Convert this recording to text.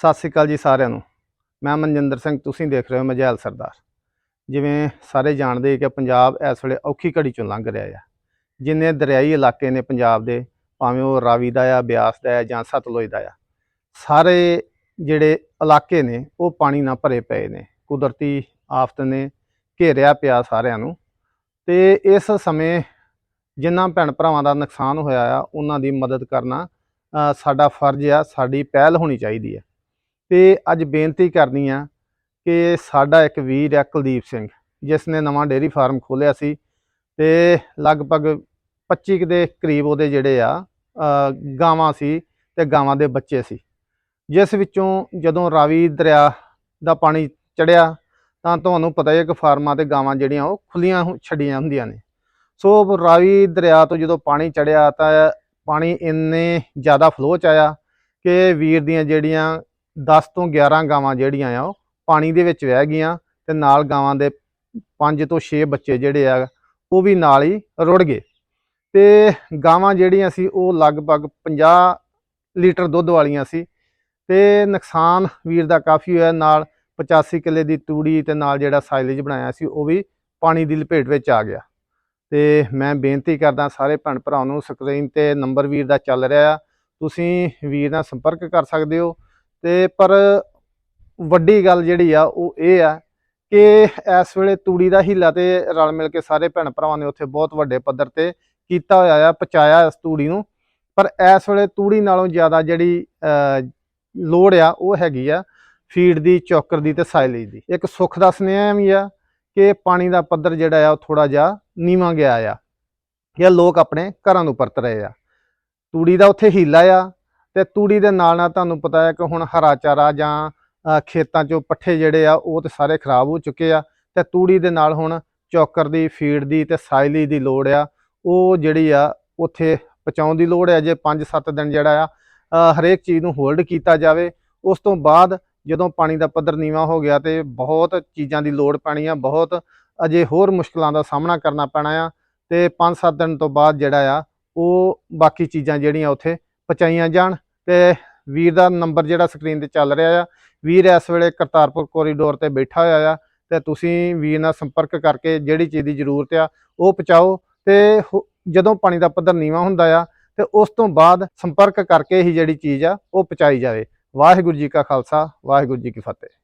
ਸਤਿ ਸ੍ਰੀ ਅਕਾਲ ਜੀ ਸਾਰਿਆਂ ਨੂੰ। ਮੈਂ ਮਨਜਿੰਦਰ ਸਿੰਘ, ਤੁਸੀਂ ਦੇਖ ਰਹੇ ਹੋ ਮਜੈਲ ਸਰਦਾਰ। ਜਿਵੇਂ ਸਾਰੇ ਜਾਣਦੇ ਕਿ ਪੰਜਾਬ ਇਸ ਵੇਲੇ ਔਖੀ ਘੜੀ ਚੋਂ ਲੰਘ ਰਿਹਾ ਹੈ ਜਿੰਨੇ ਦਰਿਆਈ ਇਲਾਕੇ ਨੇ ਪੰਜਾਬ ਦੇ, ਭਾਵੇਂ ਉਹ ਰਾਵੀ ਦਾ ਆ, ਬਿਆਸ ਦਾ ਆ ਜਾਂ ਸਤਲੁਜ ਦਾ ਆ, ਸਾਰੇ ਜਿਹੜੇ ਇਲਾਕੇ ਨੇ, ਉਹ ਪਾਣੀ ਨਾਲ ਭਰੇ ਪਏ ਨੇ। ਕੁਦਰਤੀ ਆਫਤ ਨੇ ਘੇਰਿਆ ਪਿਆ ਸਾਰਿਆਂ ਨੂੰ। ਤੇ ਇਸ ਸਮੇਂ ਜਿਨ੍ਹਾਂ ਭੈਣ ਭਰਾਵਾਂ ਦਾ ਨੁਕਸਾਨ ਹੋਇਆ ਆ, ਉਹਨਾਂ ਦੀ ਮਦਦ ਕਰਨਾ ਸਾਡਾ ਫਰਜ਼ ਆ, ਸਾਡੀ ਪਹਿਲ ਹੋਣੀ ਚਾਹੀਦੀ ਹੈ ਤੇ ਅੱਜ ਬੇਨਤੀ ਕਰਨੀ ਆ ਕਿ ਸਾਡਾ ਇੱਕ ਵੀਰ ਆ ਕੁਲਦੀਪ ਸਿੰਘ, ਜਿਸ ਨੇ ਨਵਾਂ ਡੇਅਰੀ ਫਾਰਮ ਖੋਲ੍ਹਿਆ ਸੀ ਤੇ ਲਗਭਗ 25 ਕੁ ਦੇ ਕਰੀਬ ਉਹਦੇ ਜਿਹੜੇ ਆ ਗਾਵਾਂ ਸੀ ਤੇ ਗਾਵਾਂ ਦੇ ਬੱਚੇ ਸੀ। ਜਿਸ ਵਿੱਚੋਂ ਜਦੋਂ ਰਾਵੀ ਦਰਿਆ ਦਾ ਪਾਣੀ ਚੜਿਆ ਤਾਂ ਤੁਹਾਨੂੰ ਪਤਾ ਹੀ ਹੈ ਕਿ ਫਾਰਮਾਂ ਤੇ ਗਾਵਾਂ ਜਿਹੜੀਆਂ ਉਹ ਖੁੱਲੀਆਂ ਹੁ- ਛੱਡੀਆਂ ਹੁੰਦੀਆਂ ਨੇ। ਸੋ ਰਾਵੀ ਦਰਿਆ ਤੋਂ ਜਦੋਂ ਪਾਣੀ ਚੜਿਆ ਤਾਂ ਪਾਣੀ ਇੰਨੇ ਜ਼ਿਆਦਾ ਫਲੋ ਚ ਆਇਆ ਕਿ ਵੀਰ ਦੀਆਂ ਜਿਹੜੀਆਂ 10 ਤੋਂ 11 ਗਾਵਾਂ ਜਿਹੜੀਆਂ ਆ ਉਹ ਪਾਣੀ ਦੇ ਵਿੱਚ ਵਹਿ ਗਈਆਂ ਤੇ ਨਾਲ ਗਾਵਾਂ ਦੇ 5 ਤੋਂ 6 ਬੱਚੇ ਜਿਹੜੇ ਆ ਉਹ ਵੀ ਨਾਲ ਹੀ ਰੁੜ ਗਏ। ਤੇ ਗਾਵਾਂ ਜਿਹੜੀਆਂ ਸੀ ਉਹ ਲਗਭਗ 50 ਲੀਟਰ ਦੁੱਧ ਵਾਲੀਆਂ ਸੀ ਤੇ ਨੁਕਸਾਨ ਵੀਰ ਦਾ ਕਾਫੀ ਹੋਇਆ, ਨਾਲ 85 ਕਿੱਲੇ ਦੀ ਤੂੜੀ ਤੇ ਨਾਲ ਜਿਹੜਾ ਸਾਈਲੇਜ ਬਣਾਇਆ ਸੀ ਉਹ ਵੀ ਪਾਣੀ ਦੀ ਲਪੇਟ ਵਿੱਚ ਆ ਗਿਆ। ਤੇ ਮੈਂ ਬੇਨਤੀ ਕਰਦਾ ਸਾਰੇ ਭੈਣ ਭਰਾਵਾਂ ਨੂੰ ਸਕਰੀਨ ਤੇ ਨੰਬਰ ਵੀਰ ਦਾ ਚੱਲ ਰਿਹਾ ਆ, ਤੁਸੀਂ ਵੀਰ ਨਾਲ ਸੰਪਰਕ ਕਰ ਸਕਦੇ ਹੋ। ਤੇ ਪਰ ਵੱਡੀ ਗੱਲ ਜਿਹੜੀ ਆ ਉਹ ਇਹ ਆ ਕਿ ਇਸ ਵੇਲੇ ਤੂੜੀ ਦਾ ਹੀਲਾ ਤੇ ਰਲ ਮਿਲ ਕੇ ਸਾਰੇ ਭੈਣ ਭਰਾਵਾਂ ਨੇ ਉੱਥੇ ਬਹੁਤ ਵੱਡੇ ਪੱਧਰ ਤੇ ਕੀਤਾ ਹੋਇਆ ਆ, ਪਹੁੰਚਾਇਆ ਇਸ ਤੂੜੀ ਨੂੰ। ਪਰ ਇਸ ਵੇਲੇ ਤੂੜੀ ਨਾਲੋਂ ਜ਼ਿਆਦਾ ਜਿਹੜੀ ਲੋੜ ਆ ਉਹ ਹੈਗੀ ਆ ਫੀਡ ਦੀ, ਚੌਕਰ ਦੀ ਤੇ ਸਾਈਲੇਜ ਦੀ। ਇੱਕ ਸੁੱਖ ਦਾ ਸੁਨੇਹਾ ਵੀ ਆ ਕਿ ਪਾਣੀ ਦਾ ਪੱਧਰ ਜਿਹੜਾ ਆ ਉਹ ਥੋੜਾ ਜਿਹਾ ਨੀਵਾਂ ਗਿਆ ਆ ਇਹ ਲੋਕ ਆਪਣੇ ਘਰਾਂ ਨੂੰ ਪਰਤ ਰਹੇ ਆ। ਤੂੜੀ ਦਾ ਉੱਥੇ ਹੀਲਾ ਆ ਤੇ ਤੂੜੀ ਦੇ ਨਾਲ ਨਾਲ ਤੁਹਾਨੂੰ ਪਤਾ ਹੈ ਕਿ ਹੁਣ ਹਰਾ ਚਾਰਾ ਜਾਂ ਖੇਤਾਂ 'ਚੋਂ ਪੱਠੇ ਜਿਹੜੇ ਆ, ਉਹ ਤੇ ਸਾਰੇ ਖਰਾਬ ਹੋ ਚੁੱਕੇ ਆ। ਤੇ ਤੂੜੀ ਦੇ ਨਾਲ ਹੁਣ ਚੌਕਰ ਦੀ, ਫੀਡ ਦੀ ਤੇ ਸਾਇਲੀ ਦੀ ਲੋੜ ਆ। ਉਹ ਜਿਹੜੀ ਆ, ਉੱਥੇ ਪਹੁੰਚਾਉਣ ਦੀ ਲੋੜ ਹੈ ਜੇ 5-7 ਦਿਨ ਜਿਹੜਾ ਆ ਹਰੇਕ ਚੀਜ਼ ਨੂੰ ਹੋਲਡ ਕੀਤਾ ਜਾਵੇ। ਉਸ ਤੋਂ ਬਾਅਦ ਜਦੋਂ ਪਾਣੀ ਦਾ ਪੱਧਰ ਨੀਵਾਂ ਹੋ ਗਿਆ ਤੇ ਬਹੁਤ ਚੀਜ਼ਾਂ ਦੀ ਲੋੜ ਪੈਣੀ ਆ, ਬਹੁਤ ਅਜੇ ਹੋਰ ਮੁਸ਼ਕਲਾਂ ਦਾ ਸਾਹਮਣਾ ਕਰਨਾ ਪੈਣਾ ਆ। ਤੇ 5-7 ਦਿਨ ਤੋਂ ਬਾਅਦ ਜਿਹੜਾ ਆ, ਉਹ ਬਾਕੀ ਚੀਜ਼ਾਂ ਜਿਹੜੀਆਂ ਉੱਥੇ ਪਹੁੰਚਾਈਆਂ ਜਾਣ ਤੇ ਵੀਰ ਦਾ ਨੰਬਰ ਜਿਹੜਾ ਸਕਰੀਨ ਤੇ ਚੱਲ ਰਿਹਾ ਆ। ਵੀਰ ਇਸ ਵੇਲੇ ਕਰਤਾਰਪੁਰ ਕੋਰੀਡੋਰ ਤੇ ਬੈਠਾ ਹੋਇਆ ਆ ਤੇ ਤੁਸੀਂ ਵੀਰ ਨਾਲ ਸੰਪਰਕ ਕਰਕੇ ਜਿਹੜੀ ਚੀਜ਼ ਦੀ ਜ਼ਰੂਰਤ ਆ ਉਹ ਪਹੁੰਚਾਓ ਤੇ ਹੋ- ਜਦੋਂ ਪਾਣੀ ਦਾ ਪੱਧਰ ਨੀਵਾਂ ਹੁੰਦਾ ਆ ਤੇ ਉਸ ਤੋਂ ਬਾਅਦ ਸੰਪਰਕ ਕਰਕੇ ਹੀ ਜਿਹੜੀ ਚੀਜ਼ ਆ ਉਹ ਪਹੁੰਚਾਈ ਜਾਵੇ। ਵਾਹਿਗੁਰੂ ਜੀ ਕਾ ਖਾਲਸਾ, ਵਾਹਿਗੁਰੂ ਜੀ ਕੀ ਫਤਿਹ।